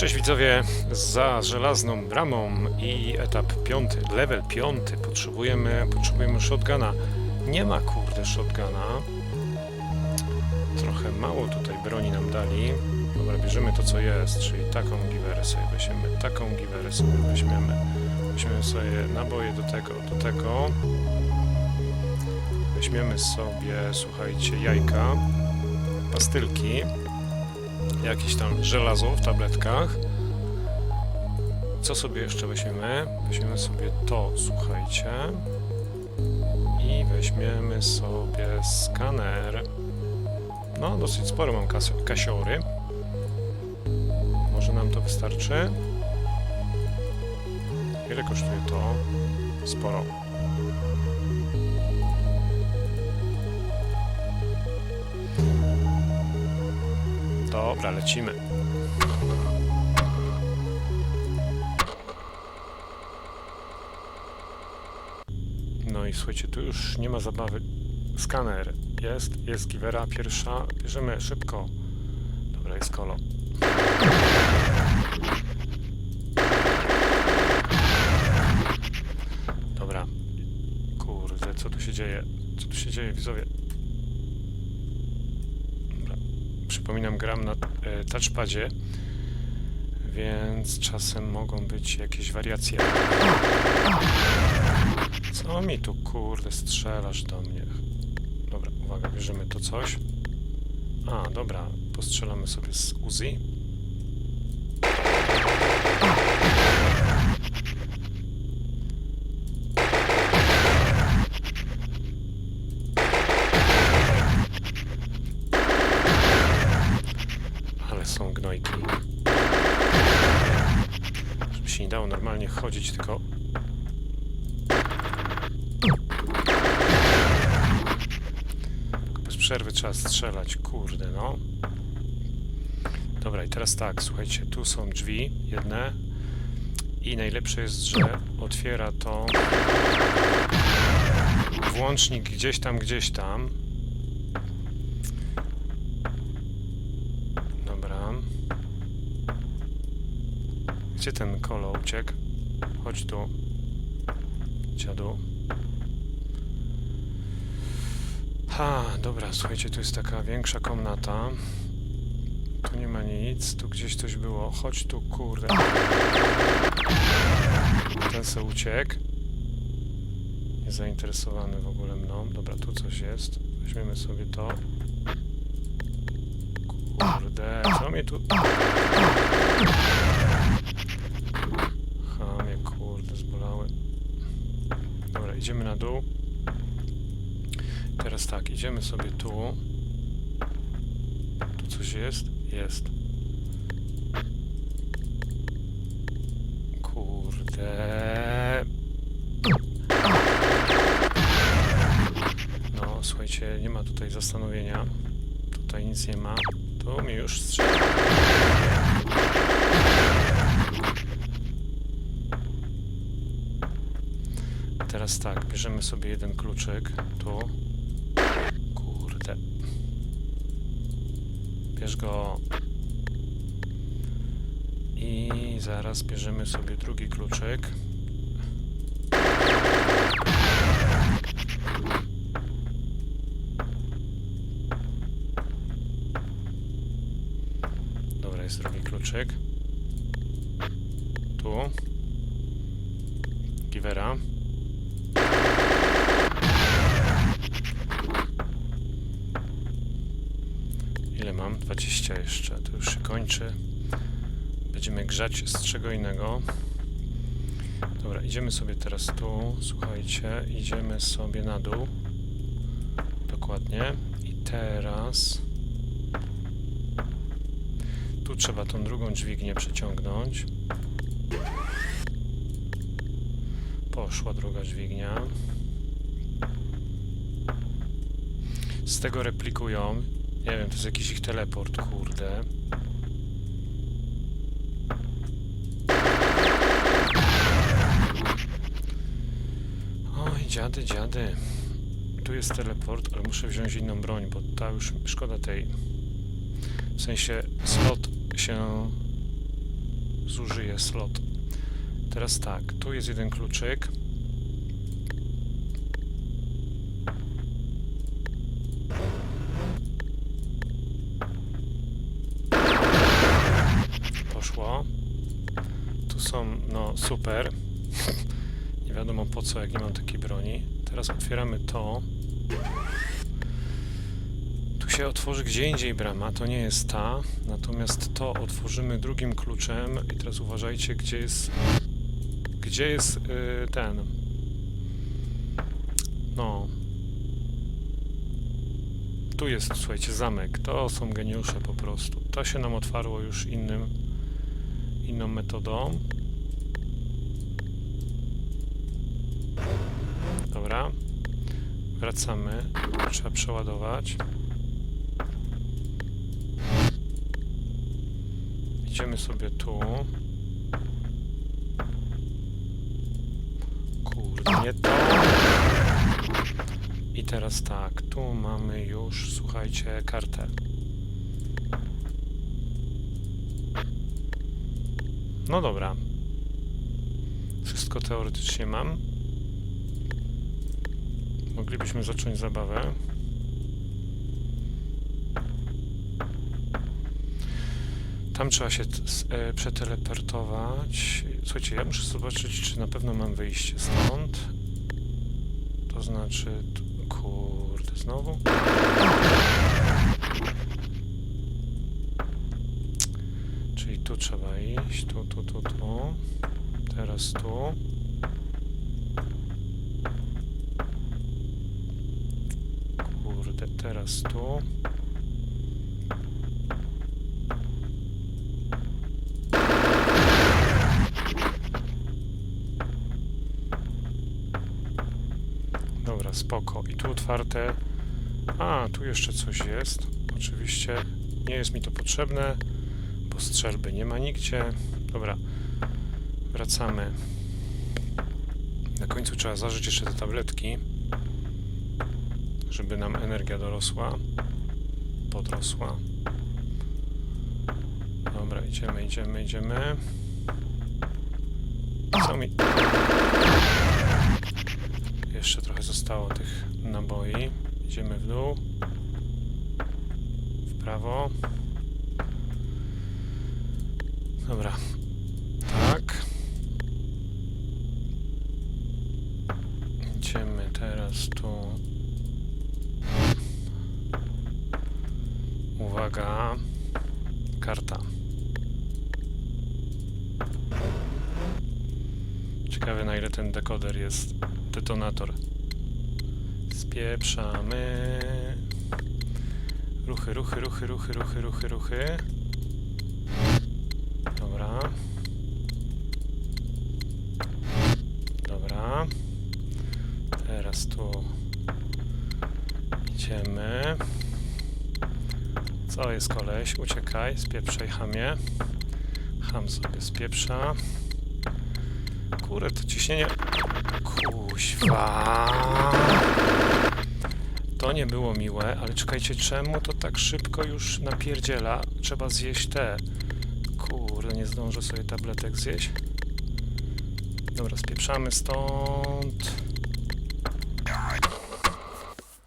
Cześć widzowie, za żelazną bramą i etap piąty, level piąty potrzebujemy, potrzebujemy shotguna. Nie ma kurde shotguna. Trochę mało tutaj broni nam dali. Dobra, bierzemy to co jest, czyli taką giwerę sobie weźmiemy, taką giwerę sobie weźmiemy. Weźmiemy sobie naboje do tego, do tego. Weźmiemy sobie, słuchajcie, jajka, pastylki jakieś tam żelazo w tabletkach. Co sobie jeszcze weźmiemy? Weźmiemy sobie to, słuchajcie. I weźmiemy sobie skaner. No, dosyć sporo mam kas kasiory. Może nam to wystarczy? Ile kosztuje to? Sporo. Dobra, lecimy. No i słuchajcie, tu już nie ma zabawy. Skaner jest, jest givera pierwsza. Bierzemy szybko. Dobra, jest kolo. Dobra. Kurde, co tu się dzieje? Co tu się dzieje, widzowie? Dobra. Przypominam, gram na e, touchpadzie, więc czasem mogą być jakieś wariacje. Co mi tu kurde strzelasz do mnie? Dobra, uwaga, bierzemy to coś. A, dobra, postrzelamy sobie z Uzi. Ale są gnojki. Żeby się nie dało normalnie chodzić, tylko Bez przerwy trzeba strzelać, kurde no. Dobra, i teraz tak, słuchajcie, tu są drzwi, jedne. I najlepsze jest, że otwiera to włącznik gdzieś tam, gdzieś tam. Dobra. Gdzie ten kolo uciekł? Chodź tu. Dziadu. Ha, dobra, słuchajcie, tu jest taka większa komnata. Tu nie ma nic, tu gdzieś coś było. Chodź tu, kurde. Ten se uciekł. Niezainteresowany w ogóle mną. Dobra, tu coś jest. Weźmiemy sobie to. Kurde, co mnie tu... Kurde, zbolały. Dobra, idziemy na dół. Teraz tak, idziemy sobie tu. Tu coś jest? Jest. Kurde. No, słuchajcie, nie ma tutaj zastanowienia. Tutaj nic nie ma. Tu mi już strzela. Teraz tak, bierzemy sobie jeden kluczyk. Tu. Kurde. Bierz go. I zaraz bierzemy sobie drugi kluczyk. Dobra, jest drugi kluczyk. Tu. Givera. Ile mam? 20 jeszcze. To już się kończy. Będziemy grzać z czego innego. Dobra, idziemy sobie teraz tu. Słuchajcie, idziemy sobie na dół. Dokładnie. I teraz... Tu trzeba tą drugą dźwignię przeciągnąć. Poszła druga dźwignia. Z tego replikują. Nie wiem, to jest jakiś ich teleport, kurde. Oj, dziady, dziady. Tu jest teleport, ale muszę wziąć inną broń, bo ta już szkoda tej. W sensie slot się zużyję slot. Teraz tak, tu jest jeden kluczyk. Poszło. Tu są, no super. nie wiadomo po co, jak nie mam takiej broni. Teraz otwieramy to. Tu się otworzy gdzie indziej brama, to nie jest ta. Natomiast to otworzymy drugim kluczem. I teraz uważajcie, gdzie jest... Gdzie jest yy, ten... No... Tu jest, słuchajcie, zamek. To są geniusze po prostu. To się nam otwarło już innym... inną metodą. Dobra. Wracamy. Trzeba przeładować. Idziemy sobie tu. Kurde, nie to. I teraz tak, tu mamy już, słuchajcie, kartę. No dobra. Wszystko teoretycznie mam. Moglibyśmy zacząć zabawę. Tam trzeba się e, przeteleportować. Słuchajcie, ja muszę zobaczyć, czy na pewno mam wyjście stąd. To znaczy... Kurde, znowu? Czyli tu trzeba iść, tu, tu, tu, tu. Teraz tu. Kurde, teraz tu. Dobra, spoko. I tu otwarte. A, tu jeszcze coś jest. Oczywiście nie jest mi to potrzebne, bo strzelby nie ma nigdzie. Dobra, wracamy. Na końcu trzeba zażyć jeszcze te tabletki, żeby nam energia dorosła, podrosła. Dobra, idziemy, idziemy, idziemy. Co mi... Jeszcze trochę zostało tych naboi. Idziemy w dół. W prawo. Dobra. Tak. Idziemy teraz tu. Uwaga. Karta. Ciekawe na ile ten dekoder jest detonator. Spieprzamy. Ruchy, ruchy, ruchy, ruchy, ruchy, ruchy, ruchy. Dobra. Dobra. Teraz tu idziemy. Co jest koleś? Uciekaj, spieprzaj hamie. Ham sobie spieprza. Kurde, to ciśnienie... Kuźwa. To nie było miłe, ale czekajcie, czemu to tak szybko już napierdziela? Trzeba zjeść te. Kurde, nie zdążę sobie tabletek zjeść. Dobra, spieprzamy stąd.